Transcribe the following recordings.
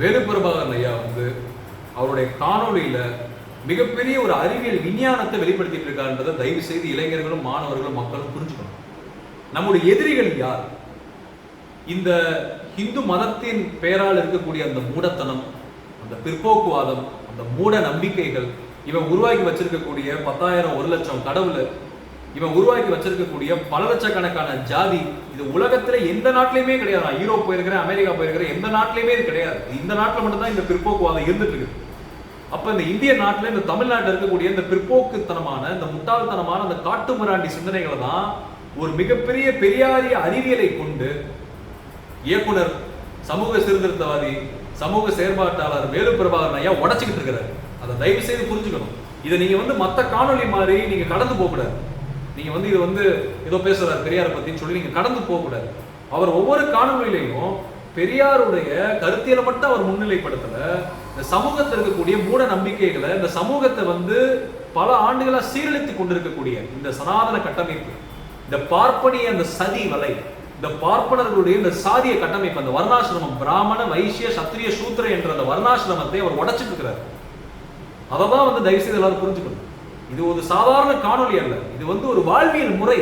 வேலுப்பிரபாகரன் ஐயா வந்து அவருடைய காணொளியில மிகப்பெரிய ஒரு அறிவியல் விஞ்ஞானத்தை வெளிப்படுத்திட்டு இருக்காருன்றதை தயவு செய்து இளைஞர்களும் மாணவர்களும் மக்களும் புரிஞ்சுக்கணும். நம்முடைய எதிரிகள் யார்? இந்த இந்து மதத்தின் பெயரால் இருக்கக்கூடிய அந்த மூடத்தனம் அந்த பிற்போக்குவாதம் அந்த மூட நம்பிக்கைகள் இவன் உருவாக்கி வச்சிருக்கக்கூடிய பத்தாயிரம் ஒரு லட்சம் கடவுள் இவன் உருவாக்கி வச்சிருக்கக்கூடிய பல லட்சக்கணக்கான ஜாதி இது உலகத்துல எந்த நாட்டிலையுமே கிடையாது? நான் யூரோப் போயிருக்கிறேன் அமெரிக்கா போயிருக்கிறேன் எந்த நாட்டிலையுமே இது கிடையாது. இந்த நாட்டில் மட்டும்தான் இந்த பிற்போக்குவாதம் இருந்துட்டு இருக்கு அப்ப இந்த இந்திய நாட்டில் இந்த தமிழ்நாட்டில் இருக்கக்கூடிய இந்த பிற்போக்குத்தனமான இந்த முட்டாள்தனமான அந்த காட்டுமிராண்டி சிந்தனைகளை தான் ஒரு மிகப்பெரிய பெரியாரிய அறிவியலை கொண்டு இயக்குனர் சமூக சீர்திருத்தவாதி சமூக செயற்பாட்டாளர் வேலு பிரபாகரன் ஐயா உடச்சிக்கிட்டு இருக்கிறார். அதை தயவு செய்து புரிஞ்சுக்கணும். இதை நீங்க வந்து மற்ற காணொளி மாதிரி நீங்க கடந்து போகக்கூடாது. நீங்க வந்து இது வந்து ஏதோ பேசுறாரு பெரியாரை பத்தின்னு சொல்லி நீங்க கடந்து போக கூடாது அவர் ஒவ்வொரு காணொலியிலையும் பெரியாருடைய கருத்தியலை மட்டும் அவர் முன்னிலைப்படுத்தல. இந்த சமூகத்தில் இருக்கக்கூடிய மூட நம்பிக்கைகளை இந்த சமூகத்தை வந்து பல ஆண்டுகளா சீரழித்து கொண்டிருக்கக்கூடிய இந்த சனாதன கட்டமைப்பு இந்த பார்ப்பனிய அந்த சதி வலை இந்த பார்ப்பனர்களுடைய இந்த சாதிய கட்டமைப்பு அந்த வர்ணாசிரமம் பிராமண வைசிய சத்திரிய சூத்திர என்ற அந்த வர்ணாசிரமத்தை அவர் உடச்சிட்டு இருக்கிறார். அதை தான் வந்து தயவுசெய்து எல்லாரும் புரிஞ்சுக்கணும். இது ஒரு சாதாரண காணொளி அல்ல. இது வந்து ஒரு வாழ்வியல் முறை.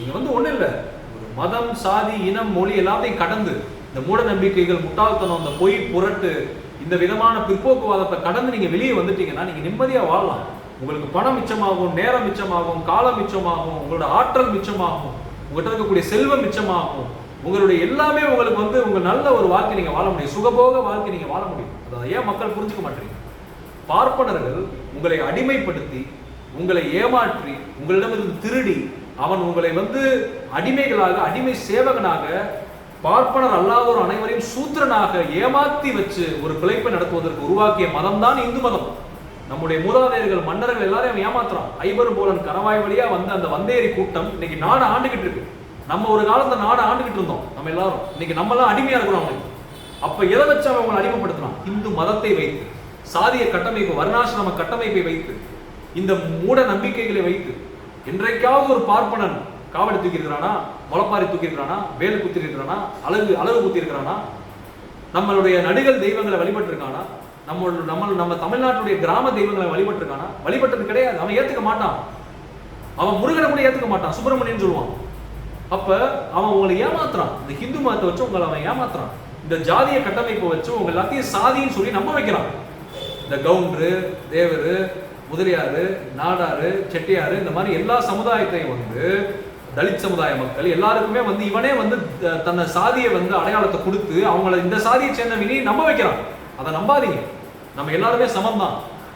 இது வந்து ஒன்றும் இல்ல. ஒரு மதம் சாதி இனம் மொழி எல்லாத்தையும் கடந்து இந்த மூட நம்பிக்கைகள் முட்டாள்தனம் அந்த பொய் புரட்டு இந்த விதமான பிற்போக்குவாதத்தை கடந்து நீங்க வெளியே வந்துட்டீங்கன்னா நீங்க நிம்மதியா வாழலாம். உங்களுக்கு பணம் மிச்சமாகும் நேரம் மிச்சமாகும் காலம் மிச்சமாகும் உங்களோட ஆற்றல் மிச்சமாகும் உங்கள்கிட்ட இருக்கக்கூடிய செல்வம் மிச்சமாகும். உங்களுடைய எல்லாமே உங்களுக்கு வந்து உங்க நல்ல ஒரு வாழ்க்கை நீங்க வாழ முடியும். சுகபோக வாழ்க்கை நீங்க வாழ முடியும். அதை ஏன் மக்கள் புரிஞ்சுக்க மாட்டீங்க பார்ப்பனர்கள் உங்களை அடிமைப்படுத்தி உங்களை ஏமாற்றி உங்களிடமிருந்து திருடி அவன் உங்களை வந்து அடிமைகளாக அடிமை சேவகனாக பார்ப்பனர் அல்லாதோர் அனைவரையும் சூத்திரனாக ஏமாத்தி வச்சு ஒரு பிழைப்பை நடத்துவதற்கு உருவாக்கிய மதம் தான் இந்து மதம். நம்முடைய மூதாதையர்கள் மன்னர்கள் எல்லாரையும் அவன் ஏமாத்துறான். ஐபர் போலன் கணவாய் வழியா வந்த அந்த வந்தேரி கூட்டம் இன்னைக்கு நாடு ஆண்டுகிட்டு இருக்கு. நம்ம ஒரு காலத்துல நாடு ஆண்டுகிட்டு இருந்தோம் நம்ம எல்லாரும். இன்னைக்கு நம்ம எல்லாம் அடிமையா இருக்கிறோம் அவங்களுக்கு அப்ப எதை வச்சு அவன் அவங்களை அடிமைப்படுத்தினான் இந்து மதத்தை வைத்து. சாதிய கட்டமைப்பு வர்ணாசிரம கட்டமைப்பை வைத்து. இந்த மூட நம்பிக்கைகளை வைத்து என்றைக்காவது ஒரு பார்ப்பனன் காவடி தூக்கி இருக்கிறானா முளப்பாரி தூக்கி இருக்கிறானா வேல் குத்தி இருக்கிறானா அழகு அழகு குத்தி இருக்கிறானா நம்மளுடைய நடுகள் தெய்வங்களை வழிபட்டு இருக்கானா நம்ம நம்ம நம்ம தமிழ்நாட்டுடைய கிராம தெய்வங்களை வழிபட்டிருக்கானா வழிபட்டது கிடையாது. அவன் ஏத்துக்க மாட்டான். அவன் முருகனை கூட ஏத்துக்க மாட்டான். சுப்பிரமணியன் சொல்லுவான். அப்ப அவன் உங்களை ஏமாத்துறான். இந்த ஹிந்து மதத்தை வச்சு உங்களை அவன் ஏமாத்துறான். இந்த ஜாதிய கட்டமைப்பை வச்சு உங்க எல்லாத்தையும் சாதின்னு சொல்லி நம்ப வைக்கிறான். இந்த கவுண்டரு தேவரு முதலியாரு நாடாறு செட்டியாறு இந்த மாதிரி எல்லா சமுதாயத்தையும் வந்து தலித் சமுதாய மக்கள் எல்லாருக்குமே வந்து இவனே வந்து த- தன்னை சாதியை வந்து அடையாளத்தை கொடுத்து அவங்கள இந்த சாதியை சேர்ந்தவனே நம்ப வைக்கிறான். அதை நம்பாதீங்க. நம்ம எல்லாருமே சமம் தான்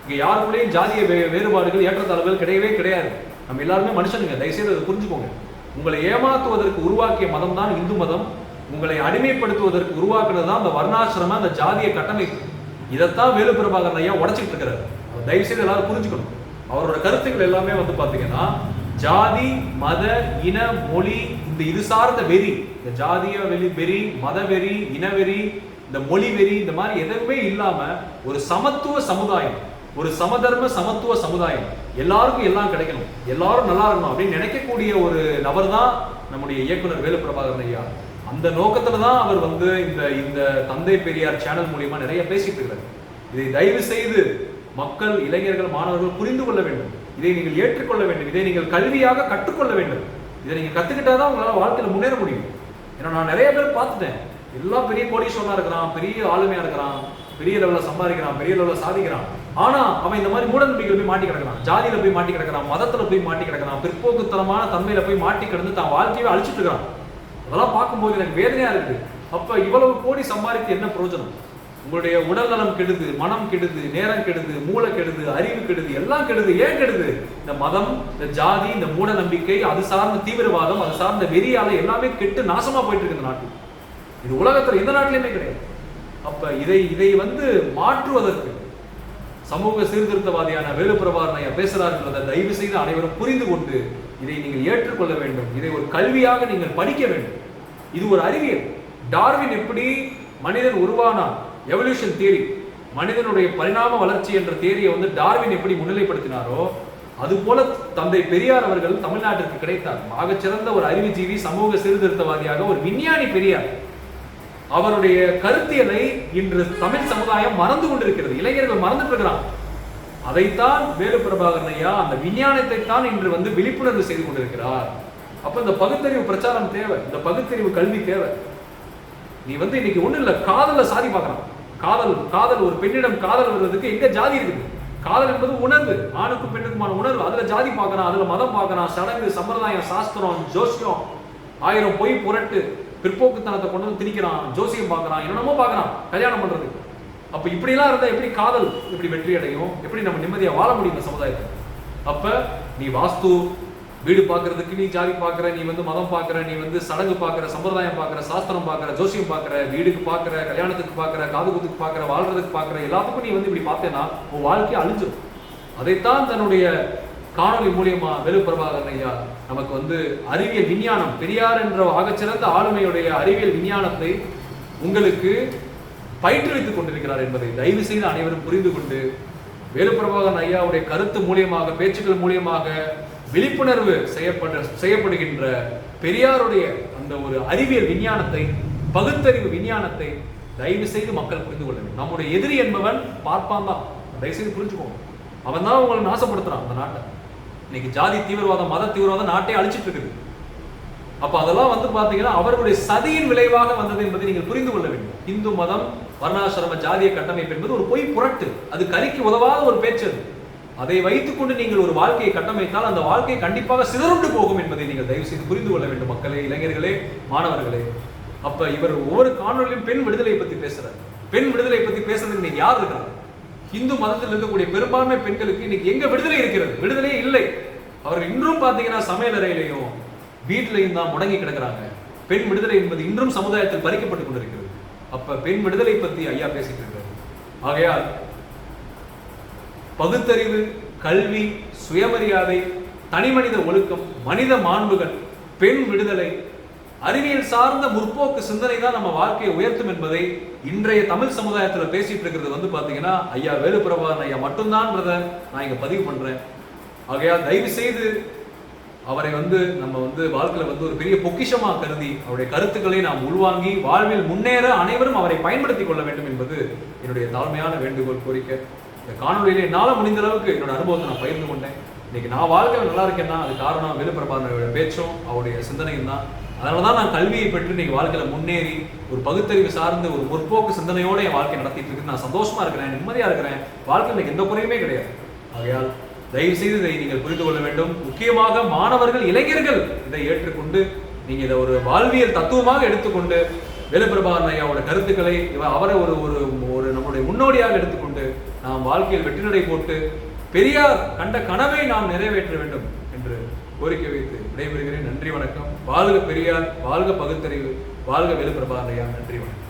இங்கே யாருக்குள்ளேயும் ஜாதிய வே- வேறுபாடுகள் ஏற்றத்தாழ்வுகள் கிடையவே கிடையாது. நம்ம எல்லாருமே மனுஷனுங்க. தயவுசெய்து அதை புரிஞ்சுக்கோங்க. உங்களை ஏமாற்றுவதற்கு உருவாக்கிய மதம் தான் இந்து மதம். உங்களை அடிமைப்படுத்துவதற்கு உருவாக்குறது தான் அந்த வர்ணாசிரம அந்த ஜாதிய கட்டமைப்பு. இதைத்தான் வேலு பிரபாகரன் ஐயா உடைச்சிட்டு இருக்கிறாரு. தயவுசெய்து தயவு செய்து எல்லாரும் புரிஞ்சுக்கணும். அவரோட கருத்துக்கள் எல்லாமே வந்து பார்த்தீங்கன்னா ஜாதி மத இன மொழி இந்த இது சார்ந்த வெறி இந்த ஜாதிய வெளி வெறி மத வெறி இனவெறி இந்த மொழி வெறி இந்த மாதிரி எதுவுமே இல்லாம ஒரு சமத்துவ சமுதாயம் ஒரு சமதர்ம சமத்துவ சமுதாயம் எல்லாருக்கும் எல்லாம் கிடைக்கணும். எல்லாரும் நல்லா இருக்கணும் அப்படின்னு நினைக்கக்கூடிய ஒரு நபர் தான் நம்முடைய இயக்குனர் வேலு பிரபாகரன் ஐயா. அந்த நோக்கத்துல தான் அவர் வந்து இந்த இந்த தந்தை பெரியார் சேனல் மூலியமா நிறைய பேசிட்டு இருக்கிறார் இதை தயவு செய்து மக்கள் இளைஞர்கள் மாணவர்கள் புரிந்து கொள்ள வேண்டும். இதை நீங்கள் ஏற்றுக்கொள்ள வேண்டும். இதை நீங்கள் கல்வியாக கற்றுக்கொள்ள வேண்டும். இதை நீங்கள் கற்றுக்கிட்டா தான் உங்களால் வாழ்க்கையில் முன்னேற முடியும். ஏன்னா நான் நிறைய பேர் பார்த்துட்டேன். எல்லாம் பெரிய கோடீஸ்வரனாக இருக்கிறான் பெரிய ஆளுமையாக இருக்கிறான் பெரிய லெவலில் சம்பாதிக்கிறான் பெரிய லெவலில் சாதிக்கிறான். ஆனால் அவன் இந்த மாதிரி மூடநம்பிக்கையில் போய் மாட்டி கிடக்கிறான். ஜாதியில் போய் மாட்டி கிடக்கிறான் மதத்தில் போய் மாட்டி கிடக்கிறான் பிற்போக்குத்தனமான தன்மையில் போய் மாட்டி கிடந்து தான் வாழ்க்கையை அழிச்சிட்டு இருக்கிறான். அதெல்லாம் பார்க்கும்போது எனக்கு வேதனையாக இருக்குது அப்போ இவ்வளவு கோடி சம்பாதித்து என்ன பிரயோஜனம்? உங்களுடைய உடல் நலம் கெடுது மனம் கெடுது நேரம் கெடுது மூளை கெடுது அறிவு கெடுது எல்லாம் கெடுது. ஏன் கெடுது? இந்த மதம் இந்த ஜாதி இந்த மூட நம்பிக்கை அது சார்ந்த தீவிரவாதம் அது சார்ந்த வெறியால எல்லாமே கெட்டு நாசமா போயிட்டு இருக்கு இந்த நாட்டில். இது உலகத்துல எந்த நாட்டிலுமே கிடையாது. அப்ப இதை இதை வந்து மாற்றுவதற்கு சமூக சீர்திருத்தவாதியான வேலுப்பிரபாரணையா பேசுறார்கள் அதை தயவு செய்து அனைவரும் புரிந்து கொண்டு இதை நீங்கள் ஏற்றுக்கொள்ள வேண்டும். இதை ஒரு கல்வியாக நீங்கள் படிக்க வேண்டும். இது ஒரு அறிவியல். டார்வின் எப்படி மனிதன் உருவானான்? எவல்யூஷன் தியரி மனிதனுடைய பரிணாம வளர்ச்சி என்ற தேரியை வந்து டார்வின் எப்படி முன்னிலைப்படுத்தினாரோ அதுபோல தந்தை பெரியார் அவர்கள் தமிழ்நாட்டிற்கு கிடைத்தார். ஆகச்சிறந்த ஒரு அறிவுஜீவி சமூக சீர்திருத்தவாதியாக ஒரு விஞ்ஞானி பெரியார். அவருடைய கருத்தியலை இன்று தமிழ் சமுதாயம் மறந்து கொண்டிருக்கிறது. இளைஞர்கள் மறந்துட்டு இருக்கிறாங்க அதைத்தான் வேலு பிரபாகரன் ஐயா அந்த விஞ்ஞானத்தை தான் இன்று வந்து விழிப்புணர்வு செய்து கொண்டிருக்கிறார். அப்ப இந்த பகுத்தறிவு பிரச்சாரம் தேவை. இந்த பகுத்தறிவு கல்வி தேவை. நீ வந்து இன்னைக்கு ஒண்ணு இல்ல காதல சாதி பார்க்கலாம். காதல் காதல் ஒரு பெண்ணிடம் காதல் வருவதற்கு எங்க ஜாதி இருக்குது? காதல் என்பது உணர்வு. ஆணுக்கும் பெண்ணுக்குமான உணர்வு. அதுல ஜாதி பார்க்கறான் அதுல மதம் பார்க்கறான் சடங்கு சம்பிரதாயம் சாஸ்திரம் ஜோசியம் ஆயிரம் பொய் புரட்டு பிற்போக்குத்தனத்தை கொண்டு வந்து திணிக்கிறான் ஜோசியம் பார்க்கறான் என்னென்னமோ பார்க்கறான் கல்யாணம் பண்றது. அப்ப இப்படிலாம் இருந்தா எப்படி காதல் இப்படி வெற்றி அடையும் எப்படி நம்ம நிம்மதியா வாழ முடியும் இந்த சமுதாயத்தை அப்ப நீ வாஸ்து வீடு பார்க்கறதுக்கு நீ ஜாதி பார்க்குற நீ வந்து மதம் பார்க்குற நீ வந்து சடங்கு பார்க்குற சம்பிரதாயம் பார்க்குற சாஸ்திரம் பார்க்குற ஜோசியம் பார்க்குற வீடுக்கு பார்க்குற கல்யாணத்துக்கு பார்க்குற காது குத்துக்கு பார்க்குற வாழ்றதுக்கு பார்க்குற எல்லாத்துக்கும் நீ வந்து இப்படி பார்த்தேன்னா உன் வாழ்க்கை அழிஞ்சிடும் அதைத்தான் தன்னுடைய காணொலி மூலியமா வேலு பிரபாகரன் ஐயா நமக்கு வந்து அறிவியல் விஞ்ஞானம் பெரியார் என்ற ஆகச்சிறந்த ஆளுமையுடைய அறிவியல் விஞ்ஞானத்தை உங்களுக்கு பயிற்றுவித்துக் கொண்டிருக்கிறார் என்பதை தயவு செய்து அனைவரும் புரிந்து கொண்டு வேலுப்பிரபாகரன் ஐயாவுடைய கருத்து மூலியமாக பேச்சுக்கள் மூலியமாக விழிப்புணர்வு செய்யப்பட செய்யப்படுகின்ற பெரியாருடைய அந்த ஒரு அறிவியல் விஞ்ஞானத்தை பகுத்தறிவு விஞ்ஞானத்தை தயவு செய்து மக்கள் புரிந்து கொள்ள வேண்டும். நம்முடைய எதிரி என்பவன் பார்ப்பான் தான். தயவு செய்து புரிஞ்சுக்கோங்க. அவன் தான் உங்களை நாசப்படுத்துறான் அந்த நாட்டை. இன்னைக்கு ஜாதி தீவிரவாதம் மத தீவிரவாதம் நாட்டை அழிச்சிட்டு இருக்குது. அப்ப அதெல்லாம் வந்து பாத்தீங்கன்னா அவர்களுடைய சதியின் விளைவாக வந்தது என்பதை நீங்கள் புரிந்து கொள்ள வேண்டும். இந்து மதம் வர்ணாசிரம ஜாதிய கட்டமைப்பு என்பது ஒரு பொய் புரட்டு. அது கறிக்கு உதவாத ஒரு பேச்சு அது. அதை வைத்துக்கொண்டு நீங்கள் ஒரு வாழ்க்கையை கட்டமைத்தால் அந்த வாழ்க்கை கண்டிப்பாக சிதறுண்டு போகும் என்பதை நீங்கள் தயவு செய்து புரிந்து கொள்ள வேண்டும் மக்களே இளைஞர்களே மாணவர்களே. அப்ப இவர் ஒவ்வொரு காணொலியும் பெண் விடுதலை பத்தி பேசுறாரு. பெண் விடுதலை பத்தி பேசுறதுக்கு இன்னைக்கு யார் இருக்கிறார் இந்து மதத்தில் இருக்கக்கூடிய பெரும்பான்மை பெண்களுக்கு இன்னைக்கு எங்க விடுதலை இருக்கிறது? விடுதலையே இல்லை. அவர்கள் இன்றும் பாத்தீங்கன்னா சமையல் அறையிலையும் வீட்டிலையும் தான் முடங்கி கிடக்குறாங்க. பெண் விடுதலை என்பது இன்றும் சமுதாயத்தில் பறிக்கப்பட்டு கொண்டிருக்கிறது. அப்ப பெண் விடுதலை பத்தி ஐயா பேசிட்டு இருக்கிறார் ஆகையால் பகுத்தறிவு கல்வி சுயமரியாதை தனிமனித ஒழுக்கம் மனித மாண்புகள் பெண் விடுதலை அறிவியல் சார்ந்த முற்போக்கு சிந்தனை தான் நம்ம வாழ்க்கையை உயர்த்தும் என்பதை இன்றைய தமிழ் சமுதாயத்தில் பேசிட்டு இருக்கிறது வந்து பார்த்தீங்கன்னா ஐயா வேலுப்பிரபாகரன் ஐயா மட்டும்தான்றதை நான் இங்கே பதிவு பண்ணுறேன் ஆகையால் தயவு செய்து அவரை வந்து நம்ம வந்து வாழ்க்கையில் வந்து ஒரு பெரிய பொக்கிஷமாக கருதி அவருடைய கருத்துக்களை நாம் உள்வாங்கி வாழ்வில் முன்னேற அனைவரும் அவரை பயன்படுத்திக் கொள்ள வேண்டும் என்பது என்னுடைய தாழ்மையான வேண்டுகோள் கோரிக்கை. இந்த காணொலியில என்னால் முடிந்த அளவுக்கு என்னோட அனுபவத்தை நான் பகிர்ந்து கொண்டேன். இன்னைக்கு நான் வாழ்க்கையில் நல்லா இருக்கேன்னா அது காரணம் வேலுப்பிரபாதனுடைய பேச்சும் அவருடைய சிந்தனையும் தான். அதனால தான் நான் கல்வியை பெற்று இன்னைக்கு வாழ்க்கையில முன்னேறி ஒரு பகுத்தறிவு சார்ந்து ஒரு முற்போக்கு சிந்தனையோட என் வாழ்க்கை நடத்திட்டு இருக்கு. நான் சந்தோஷமா இருக்கிறேன் நிம்மதியா இருக்கிறேன். வாழ்க்கையில் எந்த குறையுமே கிடையாது. ஆகையால் தயவு செய்து இதை நீங்கள் புரிந்து கொள்ள வேண்டும். முக்கியமாக மாணவர்கள் இளைஞர்கள் இதை ஏற்றுக்கொண்டு நீங்க இதை ஒரு வாழ்வியல் தத்துவமாக எடுத்துக்கொண்டு வேலுப்பிரபாகரன் ஐயாவோட கருத்துக்களை அவரை ஒரு ஒரு ஒரு நம்முடைய முன்னோடியாக எடுத்துக்கொண்டு நாம் வாழ்க்கையில் வெற்றி நடை போட்டு பெரியார் கண்ட கனவை நாம் நிறைவேற்ற வேண்டும் என்று கோரிக்கை வைத்து விடைபெறுகிறேன். நன்றி வணக்கம். வாழ்க பெரியார் வாழ்க பகுத்தறிவு வாழ்க வேலுப்பிரபாகரன் நன்றி வணக்கம்.